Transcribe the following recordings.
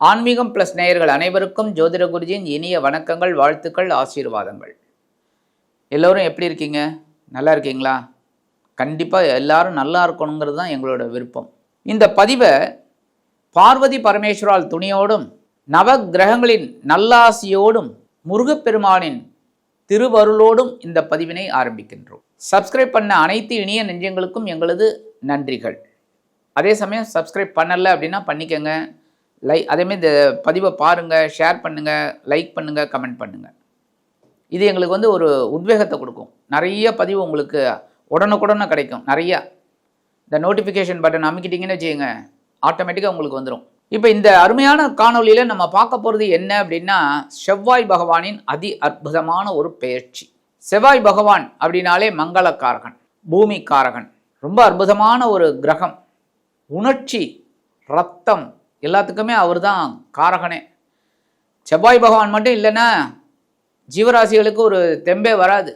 ஆன்மீகம் பிளஸ் நேயர்கள் அனைவருக்கும் ஜோதிட குருஜியின் இனிய வணக்கங்கள் வாழ்த்துக்கள் ஆசீர்வாதங்கள். எல்லோரும் எப்படி இருக்கீங்க? நல்லா இருக்கீங்களா? கண்டிப்பாக எல்லாரும் நல்லா இருக்கணுங்கிறது தான் எங்களோட விருப்பம். இந்த பதிவை பார்வதி பரமேஸ்வரால் துணியோடும் நவ கிரகங்களின் நல்லாசியோடும் முருகப்பெருமானின் திருவருளோடும் இந்த பதிவினை ஆரம்பிக்கின்றோம். சப்ஸ்கிரைப் பண்ண அனைத்து இனிய நெஞ்சங்களுக்கும் எங்களது நன்றிகள். அதே சமயம் சப்ஸ்கிரைப் பண்ணலை அப்படின்னா பண்ணிக்கோங்க. லை அதேமாதிரி இந்த பதிவை பாருங்கள் ஷேர் பண்ணுங்கள் லைக் பண்ணுங்கள் கமெண்ட் பண்ணுங்கள் இது எங்களுக்கு வந்து ஒரு உத்வேகத்தை கொடுக்கும். நிறைய பதிவு உங்களுக்கு உடனுக்குடனே கிடைக்கும். நிறையா. இந்த நோட்டிஃபிகேஷன் பட்டன் அமைக்கிட்டீங்கன்னு வச்சுக்கோங்க ஆட்டோமேட்டிக்காக உங்களுக்கு வந்துடும் இப்போ இந்த அருமையான காணொளியில் நம்ம பார்க்க போகிறது என்ன அப்படின்னா செவ்வாய் பகவானின் அதி அற்புதமான ஒரு பெயர்ச்சி செவ்வாய் பகவான் அப்படின்னாலே மங்களக்காரகன் பூமி காரகன் ரொம்ப அற்புதமான ஒரு கிரகம். உணர்ச்சி ரத்தம் எல்லாத்துக்குமே அவர் தான் காரகனே. செவ்வாய் பகவான் மட்டும் இல்லைன்னா ஜீவராசிகளுக்கு ஒரு தெம்பே வராது.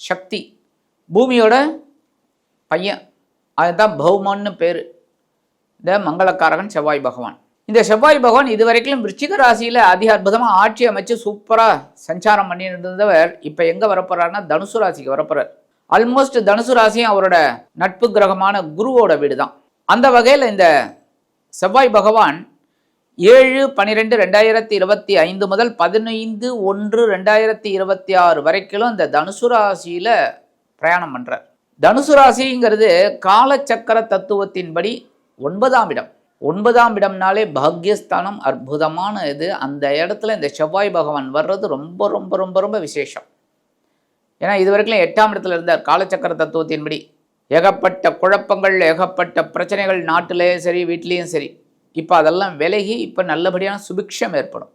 சக்தி. பூமியோட பையன். அதுதான் பௌமன்னு பேர். இந்த மங்களக்காரகன் செவ்வாய் பகவான். இந்த செவ்வாய் பகவான் இதுவரைக்கும் விருச்சிக ராசியில் அதிக அற்புதமாக ஆட்சி அமைச்சு சூப்பராக சஞ்சாரம் பண்ணிட்டு இருந்தவர் இப்போ எங்கே வரப்போறாருன்னா தனுசு ராசிக்கு வரப்போறார். ஆல்மோஸ்ட் தனுசு ராசியும் அவரோட நட்பு கிரகமான குருவோட வீடு தான் அந்த வகையில் இந்த செவ்வாய் பகவான் ஏழு பன்னிரெண்டு ரெண்டாயிரத்தி இருபத்தி ஐந்து முதல் பதினைந்து ஒன்று ரெண்டாயிரத்தி இருபத்தி ஆறு வரைக்கும் இந்த தனுசு ராசியில் பிரயாணம் பண்ணுறார் தனுசு ராசிங்கிறது காலச்சக்கர தத்துவத்தின்படி ஒன்பதாம் இடம். ஒன்பதாம் இடம்னாலே பாக்யஸ்தானம் அற்புதமான இது. அந்த இடத்துல இந்த செவ்வாய் பகவான் வர்றது ரொம்ப ரொம்ப ரொம்ப ரொம்ப விசேஷம். ஏன்னா இது வரைக்கும் எட்டாம் இடத்துல இருந்தார் காலச்சக்கர தத்துவத்தின்படி. ஏகப்பட்ட குழப்பங்கள் ஏகப்பட்ட பிரச்சனைகள் நாட்டிலேயும் சரி வீட்லேயும் சரி. இப்போ அதெல்லாம் விலகி இப்போ நல்லபடியான சுபிக்ஷம் ஏற்படும்.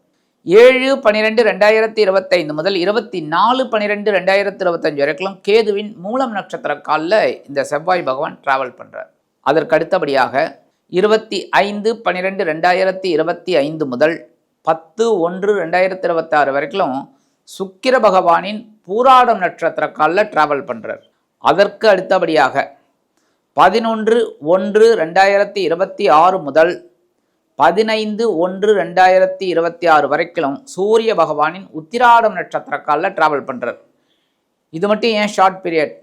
ஏழு பன்னிரெண்டு ரெண்டாயிரத்தி இருபத்தைந்து முதல் இருபத்தி நாலு பன்னிரெண்டு ரெண்டாயிரத்தி இருபத்தஞ்சு வரைக்கும் கேதுவின் மூலம் நட்சத்திர காலில் இந்த செவ்வாய் பகவான் டிராவல் பண்ணுறார் அதற்கு அடுத்தபடியாக இருபத்தி ஐந்து பன்னிரெண்டு ரெண்டாயிரத்தி இருபத்தி ஐந்து முதல் பத்து ஒன்று ரெண்டாயிரத்தி இருபத்தாறு வரைக்கும் சுக்கிர பகவானின் பூராடம் நட்சத்திர காலில் டிராவல் பண்ணுறார் அதற்கு அடுத்தபடியாக பதினொன்று ஒன்று ரெண்டாயிரத்தி இருபத்தி ஆறு முதல் பதினைந்து ஒன்று ரெண்டாயிரத்தி இருபத்தி ஆறு வரைக்கும் சூரிய பகவானின் உத்திராடம் நட்சத்திர காலில் ட்ராவல் பண்ணுறார் இது மட்டும் ஏன் ஷார்ட் பீரியட்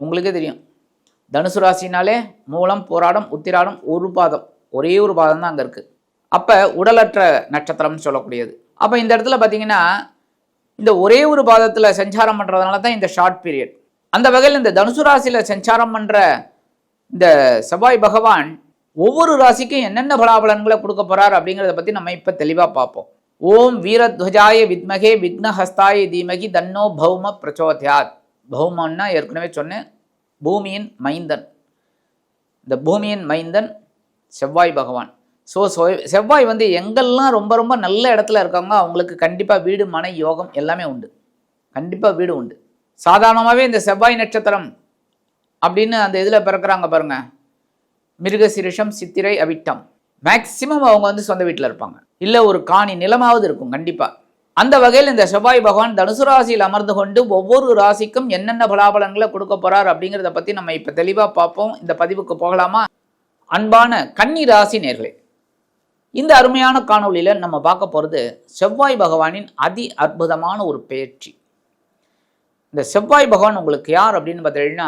உங்களுக்கே தெரியும். தனுசு ராசினாலே மூலம் போராடம் உத்திராடம் ஒரு பாதம். ஒரே ஒரு பாதம் தான் அங்கே இருக்குது அப்போ உடலற்ற நட்சத்திரம்னு சொல்லக்கூடியது. அப்போ இந்த இடத்துல பார்த்தீங்கன்னா இந்த ஒரே ஒரு பாதத்தில் சஞ்சாரம் பண்ணுறதுனால தான் இந்த ஷார்ட் பீரியட் அந்த வகையில் இந்த தனுசு ராசியில் சஞ்சாரம் பண்ணுற இந்த செவ்வாய் பகவான் ஒவ்வொரு ராசிக்கும் என்னென்ன பலாபலன்களை கொடுக்க போறார் அப்படிங்கிறத பற்றி நம்ம இப்போ தெளிவாக பார்ப்போம். ஓம் வீரத்வஜாய வித்மகே விக்னஹஸ்தாய தீமகி தன்னோ பௌம பிரச்சோத்யாத். பௌமன்னா ஏற்கனவே சொன்னேன். பூமியின் மைந்தன். இந்த பூமியின் மைந்தன் செவ்வாய் பகவான். ஸோ செவ்வாய் வந்து எங்கெல்லாம் ரொம்ப ரொம்ப நல்ல இடத்துல இருக்காங்க அவங்களுக்கு கண்டிப்பாக வீடு மனை யோகம் எல்லாமே உண்டு. கண்டிப்பாக வீடு உண்டு. சாதாரணமாகவே இந்த செவ்வாய் நட்சத்திரம் அப்படின்னு அந்த இதில் பிறக்கிறாங்க பாருங்கள் மிருகசிரிஷம் சித்திரை அவிட்டம். மேக்சிமம் அவங்க வந்து சொந்த வீட்டில் இருப்பாங்க. இல்லை ஒரு காணி நிலமாவது இருக்கும் கண்டிப்பாக அந்த வகையில் இந்த செவ்வாய் பகவான் தனுசு ராசியில் அமர்ந்து கொண்டு ஒவ்வொரு ராசிக்கும் என்னென்ன பலாபலன்களை கொடுக்க போகிறார் அப்படிங்கிறத பற்றி நம்ம இப்போ தெளிவாக பார்ப்போம். இந்த பதிவுக்கு போகலாமா? அன்பான கன்னி ராசி நேர்களே இந்த அருமையான காணொளியில் நம்ம பார்க்க போகிறது செவ்வாய் பகவானின் அதி அற்புதமான ஒரு பெயர்ச்சி இந்த செவ்வாய் பகவான் உங்களுக்கு யார் அப்படின்னு பார்த்தீங்கன்னா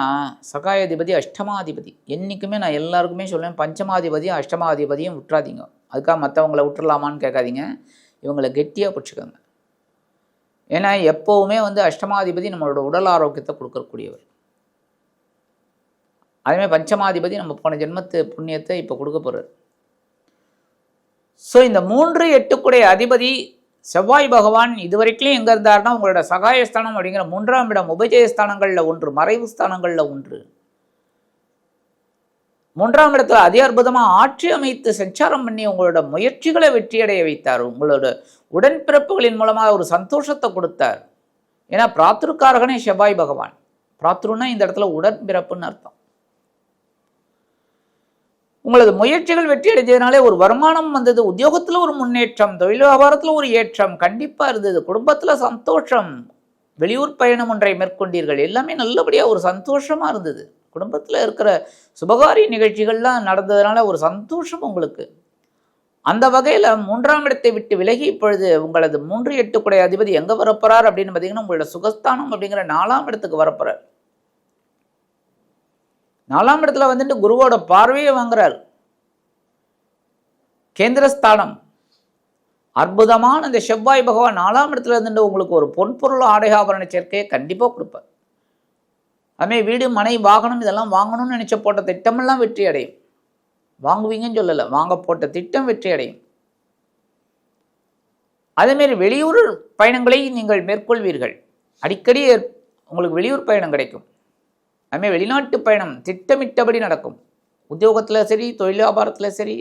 சகாயாதிபதி அஷ்டமாதிபதி. என்றைக்குமே நான் எல்லாருக்குமே சொல்லுவேன் பஞ்சமாதிபதியும் அஷ்டமாதிபதியும் விட்டுறாதீங்க அதுக்காக மற்றவங்கள விட்டுறலாமான்னு கேட்காதீங்க. இவங்களை கெட்டியாக பிடிச்சிக்கோங்க. ஏன்னா எப்போவுமே வந்து அஷ்டமாதிபதி நம்மளோட உடல் ஆரோக்கியத்தை கொடுக்கக்கூடியவர். அதேமாதிரி பஞ்சமாதிபதி நம்ம போன ஜென்மத்து புண்ணியத்தை இப்போ கொடுக்க போகிறார் ஸோ இந்த மூன்று எட்டுக்குடைய அதிபதி செவ்வாய் பகவான் இதுவரைக்கும் எங்கே இருந்தார்னா உங்களோட சகாயஸ்தானம் அப்படிங்கிற மூன்றாம் இடம் உபஜயஸ்தானங்களில் ஒன்று மறைவு ஸ்தானங்களில் ஒன்று. மூன்றாம் இடத்துல அதி அற்புதமாக ஆட்சி அமைத்து சஞ்சாரம் பண்ணி உங்களோட முயற்சிகளை வெற்றியடைய வைத்தார். உங்களோட உடன்பிறப்புகளின் மூலமாக ஒரு சந்தோஷத்தை கொடுத்தார். ஏன்னா பிராத்திருக்காரகனே செவ்வாய் பகவான். பிராத்ருன்னா இந்த இடத்துல உடன்பிறப்புன்னு அர்த்தம். உங்களது முயற்சிகள் வெற்றி அடைஞ்சதுனாலே ஒரு வருமானம் வந்தது உத்தியோகத்தில் ஒரு முன்னேற்றம் தொழில் வியாபாரத்தில் ஒரு ஏற்றம் கண்டிப்பாக இருந்தது குடும்பத்தில் சந்தோஷம் வெளியூர் பயணம் ஒன்றை மேற்கொண்டீர்கள் எல்லாமே நல்லபடியாக ஒரு சந்தோஷமாக இருந்தது. குடும்பத்தில் இருக்கிற சுபகாரிய நிகழ்ச்சிகள்லாம் நடந்ததுனால ஒரு சந்தோஷம் உங்களுக்கு. அந்த வகையில் மூன்றாம் இடத்தை விட்டு விலகி இப்பொழுது உங்களது மூன்று எட்டுக்குடைய அதிபதி எங்கே வரப்போறார் அப்படின்னு பார்த்தீங்கன்னா உங்களோட சுகஸ்தானம் அப்படிங்கிற நாலாம் இடத்துக்கு வரப்போகிறார் நாலாம் இடத்துல வந்துட்டு குருவோட பார்வையை வாங்குறார். கேந்திரஸ்தானம். அற்புதமான இந்த செவ்வாய் பகவான் நாலாம் இடத்துல இருந்துட்டு உங்களுக்கு ஒரு பொன்பொருள் ஆடைகாபரண சேர்க்கையை கண்டிப்பாக கொடுப்பார். அதுமாதிரி வீடு மனை வாகனம் இதெல்லாம் வாங்கணும்னு நினச்ச போட்ட திட்டமெல்லாம் வெற்றி அடையும். வாங்குவீங்கன்னு சொல்லலை வாங்க போட்ட திட்டம் வெற்றி அடையும். அதேமாரி வெளியூர் பயணங்களை நீங்கள் மேற்கொள்வீர்கள். அடிக்கடி உங்களுக்கு வெளியூர் பயணம் கிடைக்கும். அதுமாதிரி வெளிநாட்டு பயணம் திட்டமிட்டபடி நடக்கும். உத்தியோகத்தில் சரி தொழில் வியாபாரத்தில் சரி.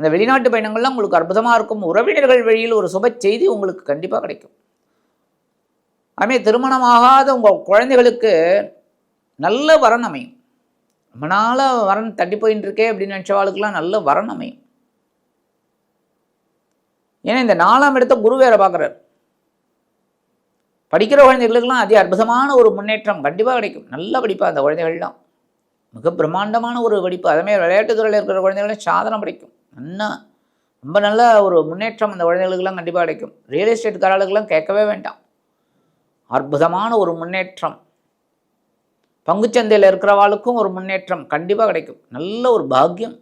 அந்த வெளிநாட்டு பயணங்கள்லாம் உங்களுக்கு அற்புதமாக இருக்கும். உறவினர்கள் வழியில் ஒரு சுப செய்தி உங்களுக்கு கண்டிப்பாக கிடைக்கும். அதுமாதிரி திருமணமாகாத உங்கள் குழந்தைகளுக்கு நல்ல வரன் அமையும். ரொம்ப நாளாக வரன் தட்டி போயின்னு இருக்கே அப்படின்னு நினச்சவாளுக்கெல்லாம் நல்ல வரன் அமையும். ஏன்னா இந்த நாலாம் இடத்த குரு வேற பார்க்குறாரு படிக்கிற குழந்தைகளுக்கெல்லாம் அதி அற்புதமான ஒரு முன்னேற்றம் கண்டிப்பாக கிடைக்கும். நல்ல படிப்பு அந்த குழந்தைகள்லாம். மிக பிரம்மாண்டமான ஒரு படிப்பு. அதேமாதிரி விளையாட்டு துறையில் இருக்கிற குழந்தைகளும் சாதனை படிக்கும். நல்லா ரொம்ப நல்ல ஒரு முன்னேற்றம் அந்த குழந்தைகளுக்கெல்லாம் கண்டிப்பாக கிடைக்கும். ரியல் எஸ்டேட்காரர்களுக்கெல்லாம் கேட்கவே வேண்டாம். அற்புதமான ஒரு முன்னேற்றம். பங்குச்சந்தையில் இருக்கிறவாளுக்கும் ஒரு முன்னேற்றம் கண்டிப்பாக கிடைக்கும். நல்ல ஒரு பாக்கியம்.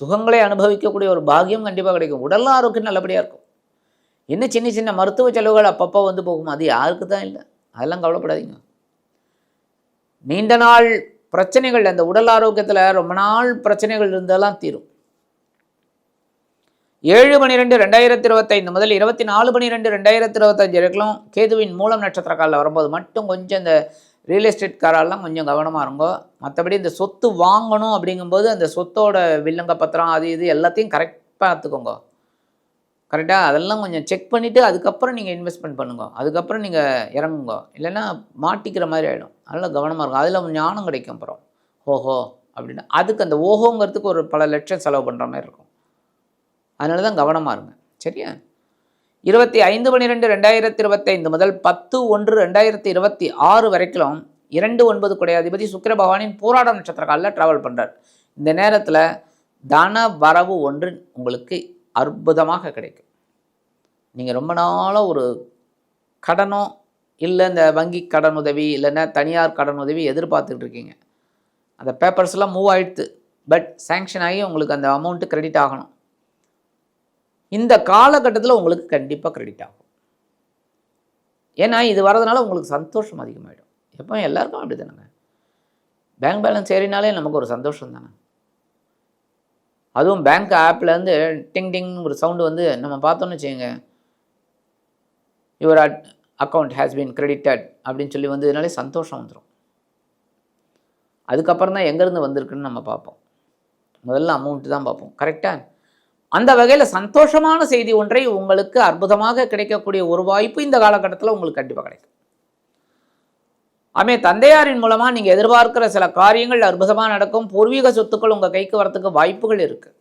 சுகங்களை அனுபவிக்கக்கூடிய ஒரு பாக்கியம் கண்டிப்பாக கிடைக்கும். உடல் ஆரோக்கியம் நல்லபடியாக இருக்கும். என்ன சின்ன சின்ன மருத்துவ செலவுகள் அப்பப்போ வந்து போகும்? அது யாருக்கு தான் இல்லை. அதெல்லாம் கவலைப்படாதீங்க. நீண்ட நாள் பிரச்சனைகள் அந்த உடல் ஆரோக்கியத்தில் ரொம்ப நாள் பிரச்சனைகள் இருந்தெல்லாம் தீரும். ஏழு பனிரெண்டு ரெண்டாயிரத்தி இருபத்தைந்து முதல் இருபத்தி நாலு பனிரெண்டு ரெண்டாயிரத்தி இருபத்தஞ்சு வரைக்கும் கேதுவின் மூலம் நட்சத்திர காலில் வரும்போது மட்டும் கொஞ்சம் இந்த ரியல் எஸ்டேட்காரெல்லாம் கொஞ்சம் கவனமாக இருங்கோ. மற்றபடி இந்த சொத்து வாங்கணும் அப்படிங்கும்போது அந்த சொத்தோட வில்லங்க பத்திரம் அது இது எல்லாத்தையும் கரெக்ட் பார்த்துக்கோங்க. கரெக்டாக அதெல்லாம் கொஞ்சம் செக் பண்ணிவிட்டு அதுக்கப்புறம் நீங்கள் இன்வெஸ்ட்மெண்ட் பண்ணுங்க. அதுக்கப்புறம் நீங்கள் இறங்குங்க. இல்லைன்னா மாட்டிக்கிற மாதிரி ஆகிடும் அதனால் கவனமாக இருக்கும் அதில் ஞானம் கிடைக்கும் அப்புறம். ஓஹோ அப்படின்னா. அதுக்கு அந்த ஓஹோங்கிறதுக்கு ஒரு பல லட்சம் செலவு பண்ணுற மாதிரி இருக்கும். அதனால தான் கவனமாக இருங்க. சரியா? இருபத்தி ஐந்து பன்னிரெண்டு ரெண்டாயிரத்தி இருபத்தைந்து முதல் பத்து ஒன்று ரெண்டாயிரத்தி இருபத்தி ஆறு வரைக்கும் இரண்டு ஒன்பது குடைய அதிபதி சுக்கிர பகவானின் போராட நட்சத்திர காலில் ட்ராவல் பண்ணுறார் இந்த நேரத்தில் தன வரவு ஒன்று உங்களுக்கு அற்புதமாக கிடைக்கும். நீங்கள் ரொம்ப நாளாக ஒரு கடனோ இல்லை இந்த வங்கி கடன் உதவி இல்லைன்னா தனியார் கடன் உதவி எதிர்பார்த்துட்டு இருக்கீங்க. அந்த பேப்பர்ஸ்லாம் மூவ் ஆயிடுத்து. பட் சேங்ஷன் ஆகி உங்களுக்கு அந்த அமௌண்ட்டு கிரெடிட் ஆகணும். இந்த காலகட்டத்தில் உங்களுக்கு கண்டிப்பாக கிரெடிட் ஆகும். ஏன்னா இது வரதுனால உங்களுக்கு சந்தோஷம் அதிகமாகிடும் எப்போ எல்லாருக்கும் அப்படி தானேங்க பேங்க் பேலன்ஸ் ஏறினாலே நமக்கு ஒரு சந்தோஷம் தானே அதுவும் பேங்க் ஆப்லேருந்து டிங் டிங் ஒரு சவுண்டு வந்து நம்ம பார்த்தோன்னு வச்சுக்கோங்க. Your account has been credited அப்படின்னு சொல்லி வந்ததுனாலே சந்தோஷம் வந்துடும் அதுக்கப்புறம் தான் எங்கேருந்து வந்திருக்குன்னு நம்ம பார்ப்போம். முதல்ல அமௌண்ட்டு தான் பார்ப்போம். கரெக்டாக அந்த வகையில் சந்தோஷமான செய்தி ஒன்றை உங்களுக்கு அற்புதமாக கிடைக்கக்கூடிய ஒரு வாய்ப்பு இந்த காலகட்டத்தில் உங்களுக்கு கண்டிப்பாக கிடைக்கும். ஆமே தந்தையாரின் மூலமாக நீங்கள் எதிர்பார்க்கிற சில காரியங்கள் அற்புதமாக நடக்கும். பூர்வீக சொத்துக்கள் உங்கள் கைக்கு வரத்துக்கு வாய்ப்புகள் இருக்குது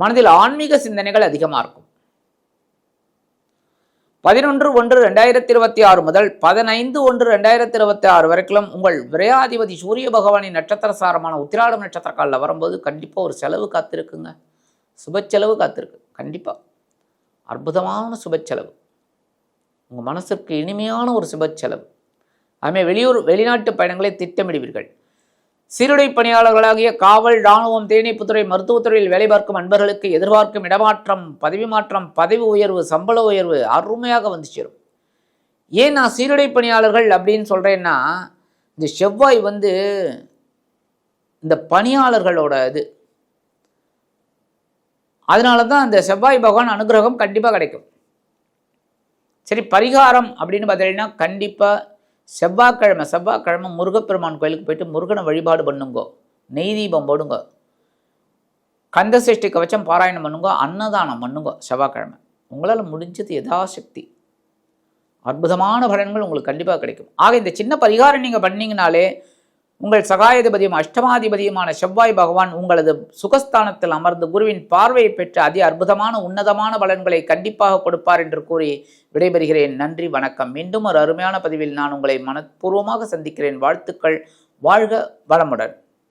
மனதில் ஆன்மீக சிந்தனைகள் அதிகமாக இருக்கும். பதினொன்று ஒன்று ரெண்டாயிரத்தி இருபத்தி ஆறு முதல் பதினைந்து ஒன்று ரெண்டாயிரத்தி இருபத்தி ஆறு வரைக்கும் உங்கள் விரையாதிபதி சூரிய பகவானின் நட்சத்திர சாரமான உத்திராடம் நட்சத்திர காலில் வரும்போது கண்டிப்பாக ஒரு செலவு காத்திருக்குங்க. சுபச்செலவு காத்திருக்கு. கண்டிப்பாக அற்புதமான சுபச்செலவு உங்கள் மனசிற்கு இனிமையான ஒரு சுபச்செலவு அதுமாதிரி வெளியூர் வெளிநாட்டு பயணங்களை திட்டமிடுவீர்கள். சீருடை பணியாளர்களாகிய காவல் இராணுவம் தேனீப்புத்துறை மருத்துவத்துறையில் வேலை பார்க்கும் அன்பர்களுக்கு எதிர்பார்க்கும் இடமாற்றம் பதவி மாற்றம் பதவி உயர்வு சம்பள உயர்வு அருமையாக வந்து சேரும். ஏன் நான் சீருடை பணியாளர்கள் அப்படின்னு சொல்கிறேன்னா இந்த செவ்வாய் வந்து இந்த பணியாளர்களோட இது. அதனால தான் அந்த செவ்வாய் பகவான் அனுகிரகம் கண்டிப்பாக கிடைக்கும். சரி பரிகாரம் அப்படின்னு பார்த்தீங்கன்னா கண்டிப்பாக செவ்வாய்க்கிழமை செவ்வாய்க்கிழமை முருகப்பெருமான் கோயிலுக்கு போயிட்டு முருகனை வழிபாடு பண்ணுங்கோ. நெய் தீபம் போடுங்க. கந்த சஷ்டி கவச்சம் பாராயணம் பண்ணுங்க அன்னதானம் பண்ணுங்க செவ்வாய்க்கிழமை. உங்களால் முடிஞ்சது யதாசக்தி. அற்புதமான பலன்கள் உங்களுக்கு கண்டிப்பாக கிடைக்கும். ஆக இந்த சின்ன பரிகாரம் நீங்கள் பண்ணிங்கனாலே உங்கள் சகாயாதிபதியும் அஷ்டமாதிபதியுமான செவ்வாய் பகவான் உங்களது சுகஸ்தானத்தில் அமர்ந்து குருவின் பார்வையை பெற்று அதி அற்புதமான உன்னதமான பலன்களை கண்டிப்பாக கொடுப்பார் என்று கூறி விடைபெறுகிறேன். நன்றி வணக்கம். மீண்டும் ஒரு அருமையான பதிவில் நான் உங்களை மனப்பூர்வமாக சந்திக்கிறேன். வாழ்த்துக்கள். வாழ்க வளமுடன்.